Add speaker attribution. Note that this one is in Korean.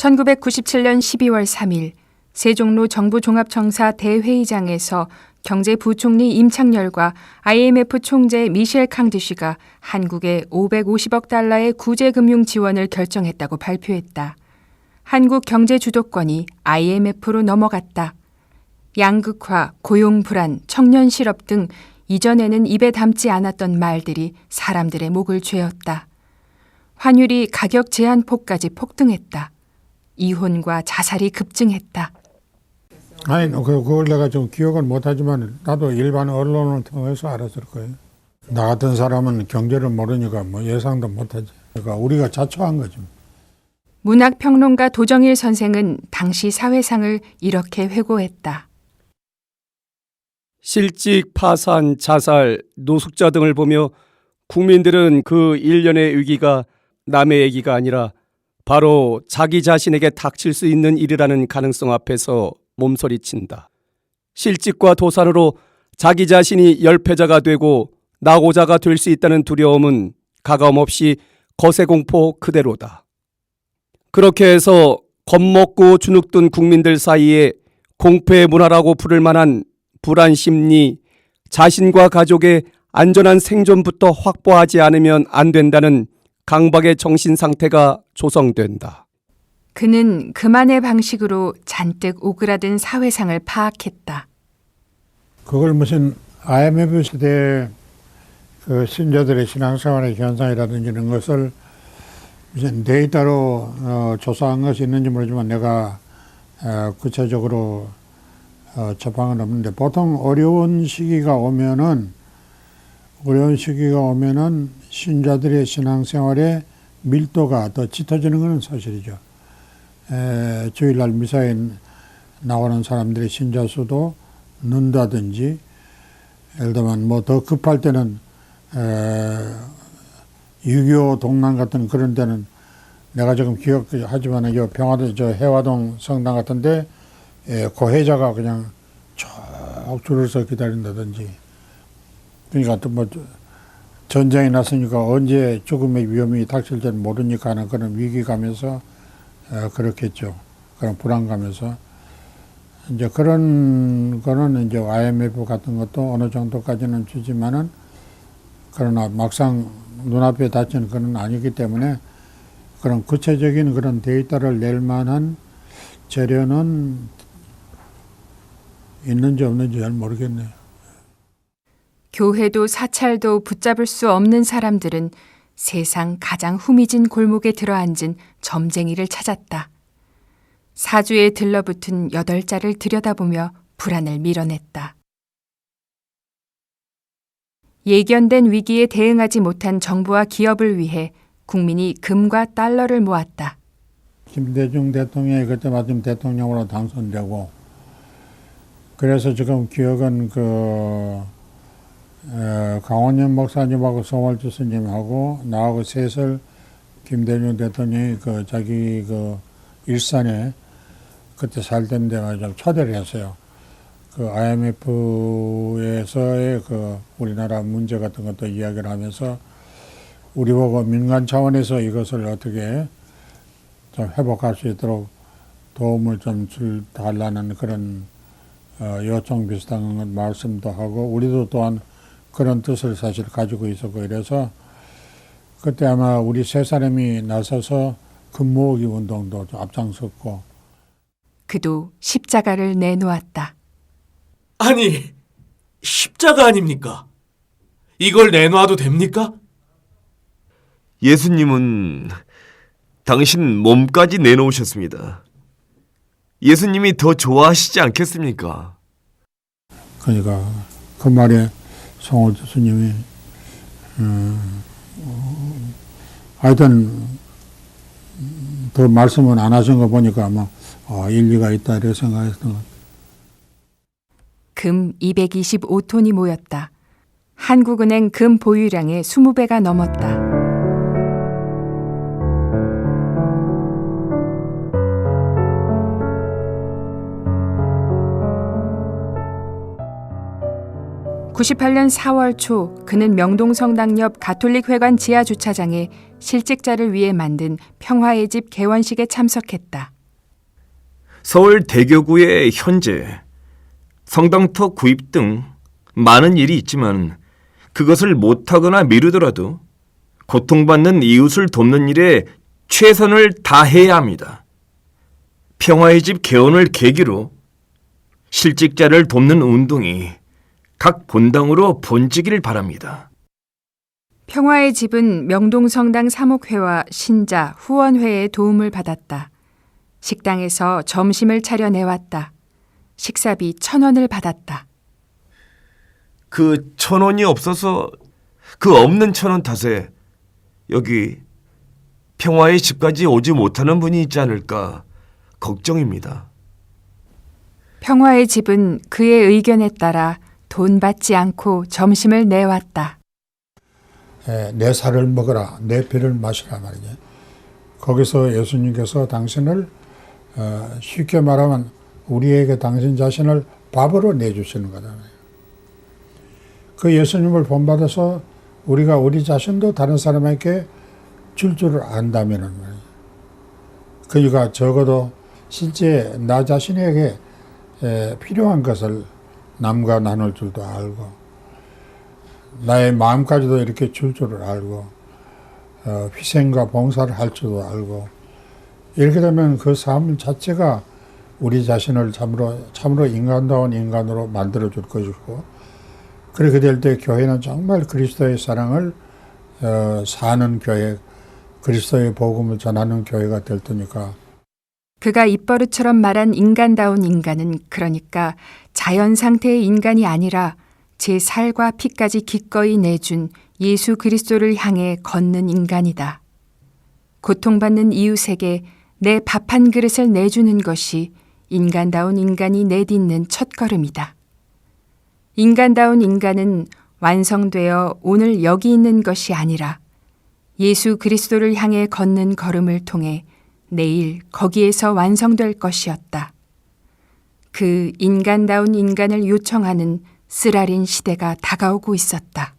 Speaker 1: 1997년 12월 3일 세종로 정부종합청사 대회의장에서 경제부총리 임창열과 IMF 총재 미셸 캉드시가 한국에 550억 달러의 구제금융 지원을 결정했다고 발표했다. 한국 경제 주도권이 IMF로 넘어갔다. 양극화, 고용 불안, 청년 실업 등 이전에는 입에 담지 않았던 말들이 사람들의 목을 죄었다. 환율이 가격 제한폭까지 폭등했다. 이혼과 자살이 급증했다.
Speaker 2: 아니, 그, 그걸 내가 좀 기억은 못하지만 나도 일반 언론을 통해서 알았을 거예요. 나 같은 사람은 경제를 모르니까 뭐 예상도 못하지. 그러니까 우리가 자초한 거지.
Speaker 1: 문학평론가 도정일 선생은 당시 사회상을 이렇게 회고했다.
Speaker 3: 실직, 파산, 자살, 노숙자 등을 보며 국민들은 그 일련의 위기가 남의 얘기가 아니라 바로 자기 자신에게 닥칠 수 있는 일이라는 가능성 앞에서 몸서리친다. 실직과 도산으로 자기 자신이 열패자가 되고 나고자가 될 수 있다는 두려움은 가감 없이 거세 공포 그대로다. 그렇게 해서 겁먹고 주눅든 국민들 사이에 공포의 문화라고 부를 만한 불안 심리, 자신과 가족의 안전한 생존부터 확보하지 않으면 안 된다는 강박의 정신 상태가 조성된다.
Speaker 1: 그는 그만의 방식으로 잔뜩 오그라든 사회상을 파악했다.
Speaker 2: 그걸 무슨 IMF 시대의 그 신자들의 신앙생활의 현상이라든지 이런 것을 무슨 데이터로 어, 조사한 것이 있는지 모르지만 내가 어, 구체적으로 어, 접한 없는데 보통 어려운 시기가 오면은 어려운 시기가 오면은 신자들의 신앙생활의 밀도가 더 짙어지는 것은 사실이죠. 에, 주일날 미사에 나오는 사람들의 신자 수도 는다든지 예를 들면 뭐 더 급할 때는 에, 6.25 동란 같은 그런 데는 내가 지금 기억하지만 요 평화도 저 해화동 성당 같은데 예, 고해자가 그냥 쭉 줄을 서 기다린다든지 그러니까 또 뭐 전쟁이 났으니까 언제 죽음의 위험이 닥칠지 모르니까 하는 그런 위기감에서 에, 그렇겠죠. 그런 불안감에서 이제 그런 거는 이제 IMF 같은 것도 어느 정도까지는 주지만은 그러나 막상 눈앞에 닥치는 그런 아니기 때문에 그런 구체적인 그런 데이터를 낼 만한 재료는 있는지 없는지 잘 모르겠네요.
Speaker 1: 교회도 사찰도 붙잡을 수 없는 사람들은 세상 가장 후미진 골목에 들어앉은 점쟁이를 찾았다. 사주에 들러붙은 여덟 자를 들여다보며 불안을 밀어냈다. 예견된 위기에 대응하지 못한 정부와 기업을 위해 국민이 금과 달러를 모았다.
Speaker 2: 김대중 대통령이 그때 마침 대통령으로 당선되고 그래서 지금 기억은 그 에, 강원년 목사님하고 송월주 스님하고 나하고 셋을 김대중 대통령이 그 자기 그 일산에 그때 살던 데가 좀 초대를 했어요. 그 IMF에서의 그 우리나라 문제 같은 것도 이야기를 하면서 우리 보고 민간 차원에서 이것을 어떻게 좀 회복할 수 있도록 도움을 좀 줄 달라는 그런 어, 요청 비슷한 말씀도 하고 우리도 또한 그런 뜻을 사실 가지고 있었고 이래서 그때 아마 우리 세 사람이 나서서 금모으기 운동도 좀 앞장섰고
Speaker 1: 그도 십자가를 내놓았다.
Speaker 4: 아니, 십자가 아닙니까? 이걸 내놔도 됩니까?
Speaker 5: 예수님은 당신 몸까지 내놓으셨습니다. 예수님이 더 좋아하시지 않겠습니까?
Speaker 2: 그러니까 그 말에 송월 교수님이 음, 어, 하여튼 더 말씀은 안 하신 거 보니까 아마 어, 일리가 있다 이렇게 생각했던 것.
Speaker 1: 금 225톤이 모였다. 한국은행 금 보유량의 20배가 넘었다. 98년 4월 초 그는 명동성당 옆 가톨릭 회관 지하 주차장에 실직자를 위해 만든 평화의 집 개원식에 참석했다.
Speaker 5: 서울 대교구에 현재 성당터 구입 등 많은 일이 있지만 그것을 못하거나 미루더라도 고통받는 이웃을 돕는 일에 최선을 다해야 합니다. 평화의 집 개원을 계기로 실직자를 돕는 운동이 각 본당으로 번지기를 바랍니다.
Speaker 1: 평화의 집은 명동성당 사목회와 신자, 후원회의 도움을 받았다. 식당에서 점심을 차려내왔다. 식사비 천 원을 받았다.
Speaker 5: 그 천 원이 없어서 그 없는 천 원 탓에 여기 평화의 집까지 오지 못하는 분이 있지 않을까 걱정입니다.
Speaker 1: 평화의 집은 그의 의견에 따라 돈 받지 않고 점심을 내왔다.
Speaker 2: 에, 내 살을 먹어라, 내 피를 마시라 말이죠. 거기서 예수님께서 당신을 어, 쉽게 말하면 우리에게 당신 자신을 밥으로 내주시는 거잖아요. 그 예수님을 본받아서 우리가 우리 자신도 다른 사람에게 줄 줄을 안다면은 말이에요. 그러니까 적어도 실제 나 자신에게 에, 필요한 것을 남과 나눌 줄도 알고 나의 마음까지도 이렇게 줄 줄을 알고 어, 희생과 봉사를 할 줄도 알고 이렇게 되면 그 삶 자체가 우리 자신을 참으로 참으로 인간다운 인간으로 만들어 줄 것이고 그렇게 될 때 교회는 정말 그리스도의 사랑을 어, 사는 교회, 그리스도의 복음을 전하는 교회가 될 테니까
Speaker 1: 그가 입버릇처럼 말한 인간다운 인간은 그러니까 자연 상태의 인간이 아니라 제 살과 피까지 기꺼이 내준 예수 그리스도를 향해 걷는 인간이다. 고통받는 이웃에게 내 밥 한 그릇을 내주는 것이 인간다운 인간이 내딛는 첫걸음이다. 인간다운 인간은 완성되어 오늘 여기 있는 것이 아니라 예수 그리스도를 향해 걷는 걸음을 통해 내일 거기에서 완성될 것이었다. 그 인간다운 인간을 요청하는 쓰라린 시대가 다가오고 있었다.